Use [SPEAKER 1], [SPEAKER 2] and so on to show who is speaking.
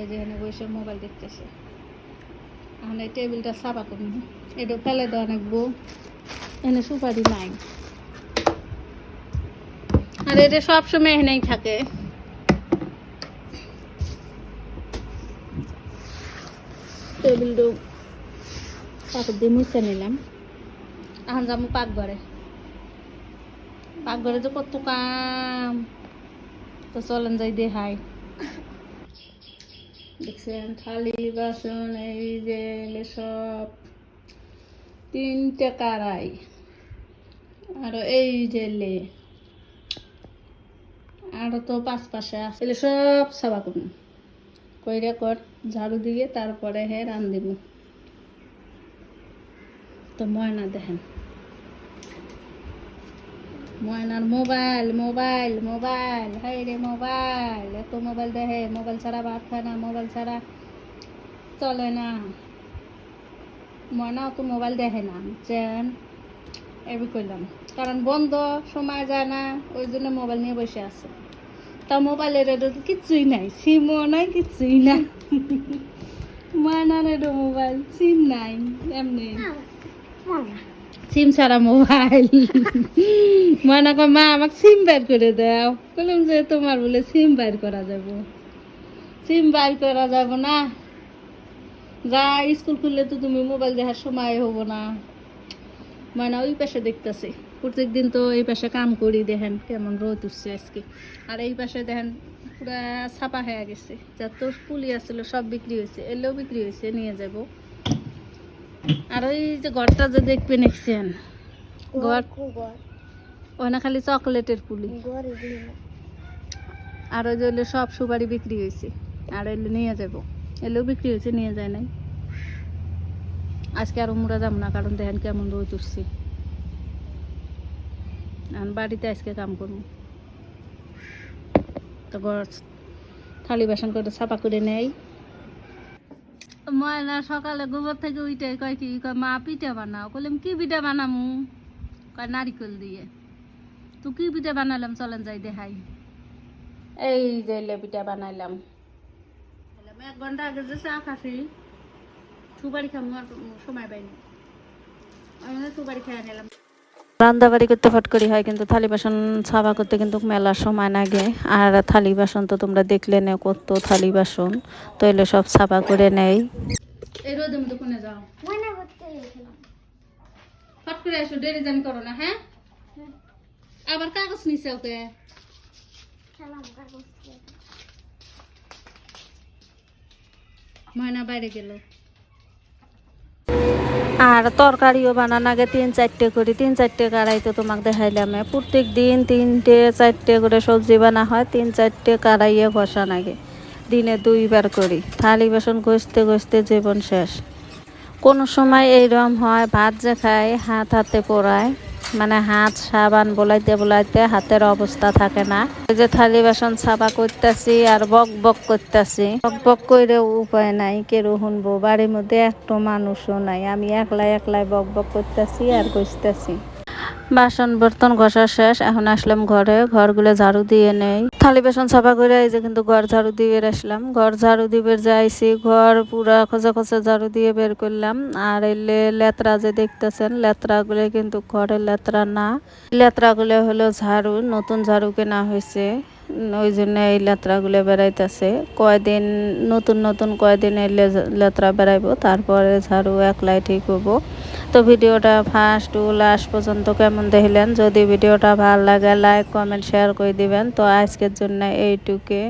[SPEAKER 1] ওই যে বসে মোবাইল দেখতেছে। এখন এই টেবিলটা সাফা করুন এটা ফেলে দেওয়া নাকবো এনে সুপারি নাই। আর এটা সবসময় এখানেই থাকে। টেবিলটা কাপড় দিয়ে মুছে নিলাম। এখন যাব পাকঘরে। পাকঘরে যে কত কাম। তো চলেন যাই দেখাই। দেখছেন থালি বাসন এই যে সব তিনটে কারাই আর এই যে আরও তো পাঁচ পাশে আছে সব সাবা করুন কইরা কর ঝাড়ু দিয়ে তারপরে হে রান দিব তো ময়না দেখেন ময়নার মোবাইল মোবাইল মোবাইল হাই রে মোবাইল এত মোবাইল দেখে মোবাইল ছাড়া ভাত খায় না মোবাইল ছাড়া চলে না ময়নাও তো মোবাইল দেখে না চেন এবি করলাম কারণ বন্ধ সময় যায় না ওই জন্য মোবাইল নিয়ে বসে আছে তা মোবাইলের এটা তো কিচ্ছুই নাই সিমও নাই কিচ্ছুই নাই ময়নার এটা মোবাইল সিম নাই এমনি সিম ছাড়া মোবাইল। ময়না কয় মা আমাকে সিম বাইর করে দাও। বললাম যে তোমার বলে সিম বাইর করা যাব। সিম বাইর করা যাব না। যা স্কুল খুললে তো তুমি মোবাইল দেখার সময় হব না। ময়না ওই পাশে দেখতেছে। প্রত্যেক দিন তো এই পাশে কাম করি, দেখেন কেমন রোদ উঠছে আজকে। আর এই পাশে দেখেন পুরা ছাপা হয়ে গেছে। যত পুলি আসছিল সব বিক্রি হয়েছে। এলেও বিক্রি হয়েছে, নিয়ে যাব। আর ওই যে ঘরটা যে দেখবে নেকছেন ঘর ওই না খালি চকলেটের পুলি। আর ওই যে সব সুপারি বিক্রি হয়েছে। আর এলে নিয়ে যাব। এলেও বিক্রি হয়েছে নিয়ে যায় নাই। আজকে আর মুড়া যাব না কারণ দেখেন কেমন রোদ উঠছে। আর বাড়িতে আজকে কাম করব। তো ঘর থালি বাসন করে ছাপা করে নেই ময়না সকালে গোবর থেকে উঠে কয় কি কয় মা পিঠা বানাও। কইলাম কি পিঠা বানামু? কয় নারিকেল দিয়ে। তুই কি পিঠা বানালাম চলেন যাই দেখাই। এই যে পিঠা বানাইলাম। এক ঘণ্টা আগে যে চা খাসি সুপারি খাম সময় পাইনি। আমি সুপারি খেয়ে নিলাম।
[SPEAKER 2] রান্না বাড়ি করতে ফট করি হয় কিন্তু থালি বাসন সাফা করতে কিন্তু মেলার সময় লাগে। আর থালি বাসন তো তোমরা দেখলে নে কত থালি বাসন। তো এলে সব সাফা করে নেই।
[SPEAKER 1] এই রোদের মধ্যে কোনে যাও? ফট করে জানি করো না হ্যাঁ? আবার কাগজ নিছে ওকে? ময়না বাইরে গেল।
[SPEAKER 2] আর তরকারিও বানান আগে তিন চারটে করি, তিন চারটে কড়াইতে তোমাকে দেখাইলাম। প্রত্যেক দিন তিনটে চারটে করে সবজি বানা হয়, তিন চারটে কড়াইয়ে বসান আগে। দিনে দুইবার করি। থালি বাসন ঘষতে ঘষতে জীবন শেষ। কোনো সময় এইরকম হয়, ভাত যে খায়, হাত হাতে পোড়ায়। মানে হাত সাবান বোলাইতে বোলাইতে হাতের অবস্থা থাকে না। এই যে থালি বাসন সাফা করতেছি আর বক বক করতেছি। বক বক করে উপায় নাই, কে শুনব? বাড়ির মধ্যে একটু মানুষও নাই। আমি একলাই একলাই বক বক করতেছি আর কষতেছি বাসন বর্তন ঘষা শেষ, এখন আসলাম ঘরে, ঘরগুলো ঝাড়ু দিয়ে নেই। থালি বেসন সাফা করে, এই যে কিন্তু ঘর ঝাড়ু দিয়ে আসলাম। ঘর ঝাড়ু দিয়ে বের যাইছি ঘর পুরা খোঁজা খোঁজা ঝাড়ু দিয়ে বের করলাম। আর এই লেতরা যে দেখতেছেন লেতরা গুলো কিন্তু ঘরের লেতরা না। লেতরা গুলো হলো ঝাড়ু, নতুন ঝাড়ু কেনা হয়েছে। ওই জন্য এই লেত্রাগুলো বেড়াইতেছে। কয়দিন, নতুন নতুন কয়দিন এই লেতরা বেড়াইবো, তারপরে ঝাড়ু একলাই ঠিক হব। তো ভিডিওটা ফার্স্ট টু লাস্ট পর্যন্ত কেমন দেখলেন? যদি ভিডিওটা ভালো লাগে, লাইক, কমেন্ট, শেয়ার করে দিবেন। তো আজকের জন্য এইটুকে।